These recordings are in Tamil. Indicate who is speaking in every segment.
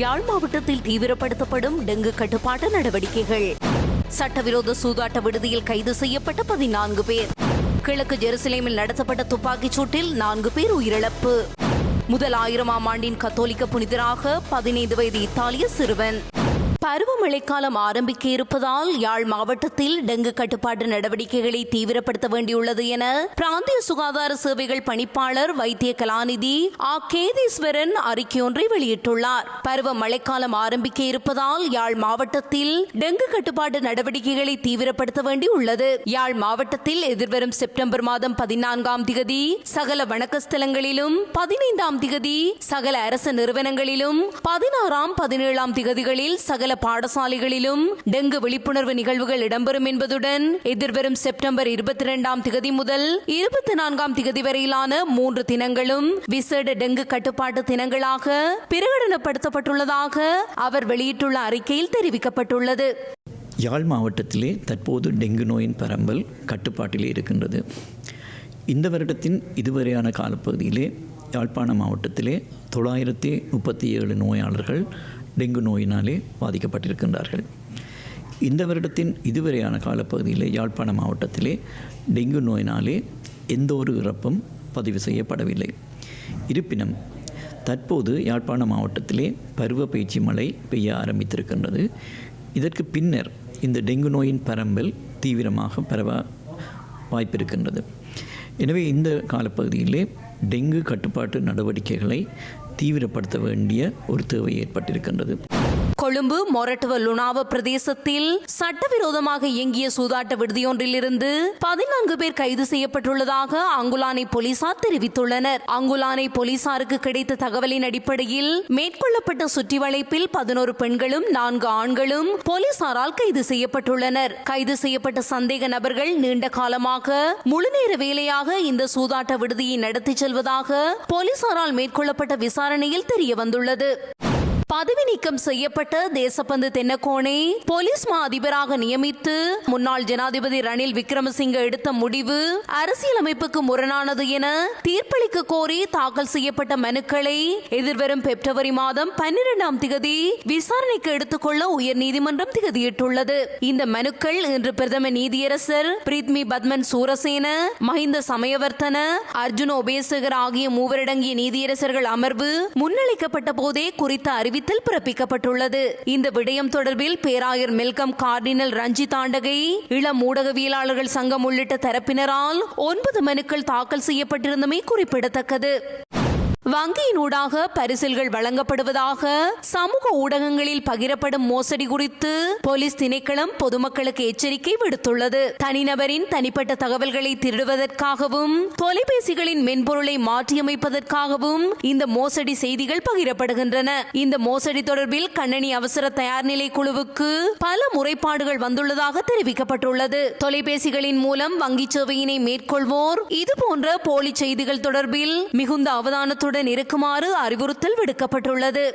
Speaker 1: யாழ் மாவட்டத்தில் தீவிரப்படுத்தப்படும் டெங்கு கட்டுப்பாட்டு நடவடிக்கைகள். சட்டவிரோத சூதாட்ட விடுதியில் கைது செய்யப்பட்ட பதினான்கு பேர். கிழக்கு ஜெருசலேமில் நடத்தப்பட்ட துப்பாக்கிச் சூட்டில் நான்கு பேர் உயிரிழப்பு. முதல் ஆயிரமாம் ஆண்டின் கத்தோலிக்க புனிதராக பதினைந்து வயது இத்தாலிய சிறுவன். பருவமழைக்காலம் ஆரம்பிக்க இருப்பதால் யாழ் மாவட்டத்தில் டெங்கு கட்டுப்பாட்டு நடவடிக்கைகளை தீவிரப்படுத்த வேண்டியுள்ளது என பிராந்திய சுகாதார சேவைகள் பணிப்பாளர் வைத்திய கலாநிதி ஆ. கேதீஸ்வரன் அறிக்கையொன்றை வெளியிட்டுள்ளார். பருவ மழைக்காலம் ஆரம்பிக்க இருப்பதால் யாழ் மாவட்டத்தில் டெங்கு கட்டுப்பாட்டு நடவடிக்கைகளை தீவிரப்படுத்த வேண்டியுள்ளது. யாழ் மாவட்டத்தில் எதிர்வரும் செப்டம்பர் மாதம் பதினான்காம் திகதி சகல வணக்கஸ்தலங்களிலும் பதினைந்தாம் திகதி சகல அரசு நிறுவனங்களிலும் பதினாறாம் பதினேழாம் திகதிகளில் சகல பாடசாலைகளிலும் டெங்கு விழிப்புணர்வு நிகழ்வுகள் இடம்பெறும் என்பதுடன் எதிர்வரும் செப்டம்பர் இருபத்தி இரண்டாம் திகதி முதல் இருபத்தி நான்காம் திகதி வரையிலான மூன்று தினங்களும் விசேட டெங்கு கட்டுப்பாட்டு தினங்களாக பிரகடனப்படுத்தப்பட்டுள்ளதாக அவர் வெளியிட்டுள்ள அறிக்கையில் தெரிவிக்கப்பட்டுள்ளது.
Speaker 2: யாழ் மாவட்டத்திலே தற்போது டெங்கு நோயின் பரம்பல் கட்டுப்பாட்டிலே இருக்கின்றது. இந்த வருடத்தின் இதுவரையான காலப்பகுதியிலே யாழ்ப்பாண மாவட்டத்திலே தொள்ளாயிரத்தி முப்பத்தி ஏழு நோயாளர்கள் டெங்கு நோயினாலே பாதிக்கப்பட்டிருக்கின்றார்கள். இந்த வருடத்தின் இதுவரையான காலப்பகுதியிலே யாழ்ப்பாண மாவட்டத்திலே டெங்கு நோயினாலே எந்த ஒரு இறப்பும் பதிவு செய்யப்படவில்லை. இருப்பினும் தற்போது யாழ்ப்பாண மாவட்டத்திலே பருவ பயிற்சி மழை பெய்ய ஆரம்பித்திருக்கின்றது. இதற்கு பின்னர் இந்த டெங்கு நோயின் பரம்பல் தீவிரமாக பரவ வாய்ப்பிருக்கின்றது. எனவே இந்த காலப்பகுதியிலே டெங்கு கட்டுப்பாட்டு நடவடிக்கைகளை தீவிரப்படுத்த வேண்டிய ஒரு தேவை ஏற்பட்டிருக்கின்றது.
Speaker 1: கொழும்பு மொரட்டுவ லுணாவ பிரதேசத்தில் சட்டவிரோதமாக இயங்கிய சூதாட்ட விடுதியொன்றிலிருந்து பதினான்கு பேர் கைது செய்யப்பட்டுள்ளதாக அங்குலானை போலீசார் தெரிவித்துள்ளனர். அங்குலானை போலீசாருக்கு கிடைத்த தகவலின் அடிப்படையில் மேற்கொள்ளப்பட்ட சுற்றி வளைப்பில் பதினோரு பெண்களும் நான்கு ஆண்களும் போலீசாரால் கைது செய்யப்பட்டுள்ளனர். கைது செய்யப்பட்ட சந்தேக நபர்கள் நீண்ட காலமாக முழுநேர வேலையாக இந்த சூதாட்ட விடுதியை நடத்தி செல்வதாக போலீசாரால் மேற்கொள்ளப்பட்ட விசாரணையில் தெரிய வந்துள்ளது பதவி நீக்கம் செய்யப்பட்ட தேசப்பந்து தென்னக்கோணை போலீஸ் மா அதிபராக நியமித்து முன்னாள் ஜனாதிபதி ரணில் விக்ரமசிங்க எடுத்த முடிவு அரசியலமைப்புக்கு முரணானது என தீர்ப்பளிக்க கோரி தாக்கல் செய்யப்பட்ட மனுக்களை எதிர்வரும் பிப்ரவரி மாதம் பன்னிரெண்டாம் திகதி விசாரணைக்கு எடுத்துக்கொள்ள உயர்நீதிமன்றம் திகதியிட்டுள்ளது. இந்த மனுக்கள் இன்று பிரதம நீதியரசர் பிரீத்மி பத்மன் சூரசேன மஹிந்த சமயவர்த்தன அர்ஜுன உபேசகர் ஆகிய மூவரடங்கிய நீதியரசர்கள் அமர்வு முன்னளிக்கப்பட்ட போதே குறித்த அறிவித்தல் பிறப்பிக்கப்பட்டுள்ளது. இந்த விடயம் தொடர்பில் பேராயர் மெல்கம் கார்டினல் ரஞ்சித் ஆண்டகை இளம் ஊடகவியலாளர்கள் சங்கம் உள்ளிட்ட தரப்பினரால் ஒன்பது மனுக்கள் தாக்கல் செய்யப்பட்டிருந்தமை குறிப்பிடத்தக்கது. வங்கியினூடாக பரிசில்கள் வழங்கப்படுவதாக சமூக ஊடகங்களில் பகிரப்படும் மோசடி குறித்து போலீஸ் திணைக்களம் பொதுமக்களுக்கு எச்சரிக்கை விடுத்துள்ளது. தனிநபரின் தனிப்பட்ட தகவல்களை திருடுவதற்காகவும் தொலைபேசிகளின் மென்பொருளை மாற்றியமைப்பதற்காகவும் இந்த மோசடி செய்திகள் பகிரப்படுகின்றன. இந்த மோசடி தொடர்பில் கண்ணனி அவசர தயார் நிலை குழுவுக்கு பல முறைப்பாடுகள் வந்துள்ளதாக தெரிவிக்கப்பட்டுள்ளது. தொலைபேசிகளின் மூலம் வங்கி சேவையினை மேற்கொள்வோர் இதுபோன்ற போலி செய்திகள் தொடர்பில் மிகுந்த அவதானத்துடன் இருக்குமாறு அறிவுறுத்தல் விடுக்கப்பட்டுள்ளது.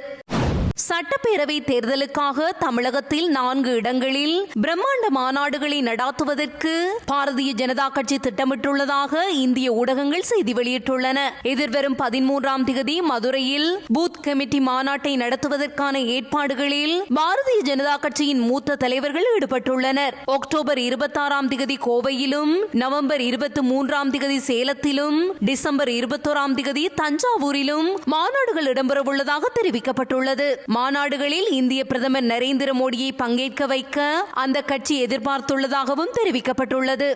Speaker 1: சட்டப்பேரவை தேர்தலுக்காக தமிழகத்தில் நான்கு இடங்களில் பிரம்மாண்ட மாநாடுகளை நடாத்துவதற்கு பாரதிய ஜனதா கட்சி திட்டமிட்டுள்ளதாக இந்திய ஊடகங்கள் செய்தி வெளியிட்டுள்ளன. எதிர்வரும் பதிமூன்றாம் திகதி மதுரையில் பூத் கமிட்டி மாநாட்டை நடத்துவதற்கான ஏற்பாடுகளில் பாரதிய ஜனதா கட்சியின் மூத்த தலைவர்கள் ஈடுபட்டுள்ளனர். அக்டோபர் இருபத்தாறாம் திகதி கோவையிலும் நவம்பர் இருபத்தி மூன்றாம் திகதி சேலத்திலும் டிசம்பர் இருபத்தோராம் திகதி தஞ்சாவூரிலும் மாநாடுகள் இடம்பெறவுள்ளதாக தெரிவிக்கப்பட்டுள்ளது. மாநாடுகளில் இந்திய பிரதமர் நரேந்திர மோடியை பங்கேற்க வைக்க அந்த கட்சி எதிர்பார்த்துள்ளதாகவும் தெரிவிக்கப்பட்டுள்ளது.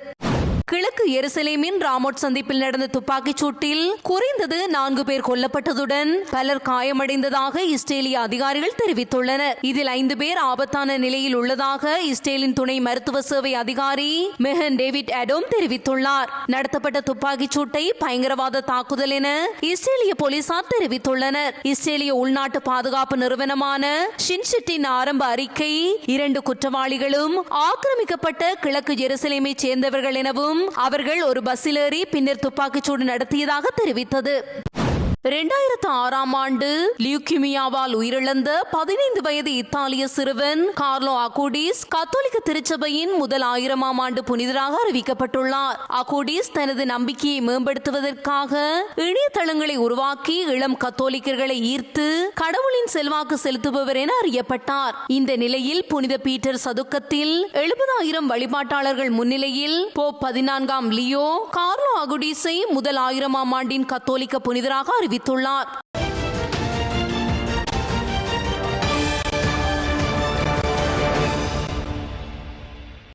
Speaker 1: கிழக்கு எருசலேமின் ராமோட் சந்திப்பில் நடந்த துப்பாக்கிச் சூட்டில் குறைந்தது நான்கு பேர் கொல்லப்பட்டதுடன் பலர் காயமடைந்ததாக இஸ்ரேலிய அதிகாரிகள் தெரிவித்துள்ளனர். இதில் ஐந்து பேர் ஆபத்தான நிலையில் உள்ளதாக இஸ்ரேலின் துணை மருத்துவ சேவை அதிகாரி மெஹன் டேவிட் அடோம் தெரிவித்துள்ளார். நடத்தப்பட்ட துப்பாக்கிச் சூட்டை பயங்கரவாத தாக்குதல் என இஸ்ரேலிய போலீசார் தெரிவித்துள்ளனர். இஸ்ரேலிய உள்நாட்டு பாதுகாப்பு நிறுவனமான ஷின்ஷிட்டின் ஆரம்ப அறிக்கை இரண்டு குற்றவாளிகளும் ஆக்கிரமிக்கப்பட்ட கிழக்கு ஜெருசலேமை சேர்ந்தவர்கள் எனவும் அவர்கள் ஒரு பஸ்ஸில் ஏறி பின்னர் துப்பாக்கிச்சூடு நடத்தியதாக தெரிவித்தது. இரண்டாயிரத்து ஆறாம் ஆண்டு லியூக்கிமியாவால் உயிரிழந்த பதினைந்து வயது இத்தாலிய சிறுவன் கார்லோ அகூடிஸ் கத்தோலிக்க திருச்சபையின் முதல் ஆயிரமாம் ஆண்டு புனிதராக அறிவிக்கப்பட்டுள்ளார். அகூடிஸ் தனது நம்பிக்கையை மேம்படுத்துவதற்காக இணையதளங்களை உருவாக்கி இளம் கத்தோலிக்கர்களை ஈர்த்து கடவுளின் செல்வாக்கு செலுத்துபவர் என அறியப்பட்டார். இந்த நிலையில் புனித பீட்டர் சதுக்கத்தில் எழுபதாயிரம் வழிபாட்டாளர்கள் முன்னிலையில் போப் பதினான்காம் லியோ கார்லோ அகுடிஸை முதல் ஆயிரமாம் ஆண்டின் கத்தோலிக்க புனிதராக அறிவித்துள்ளார்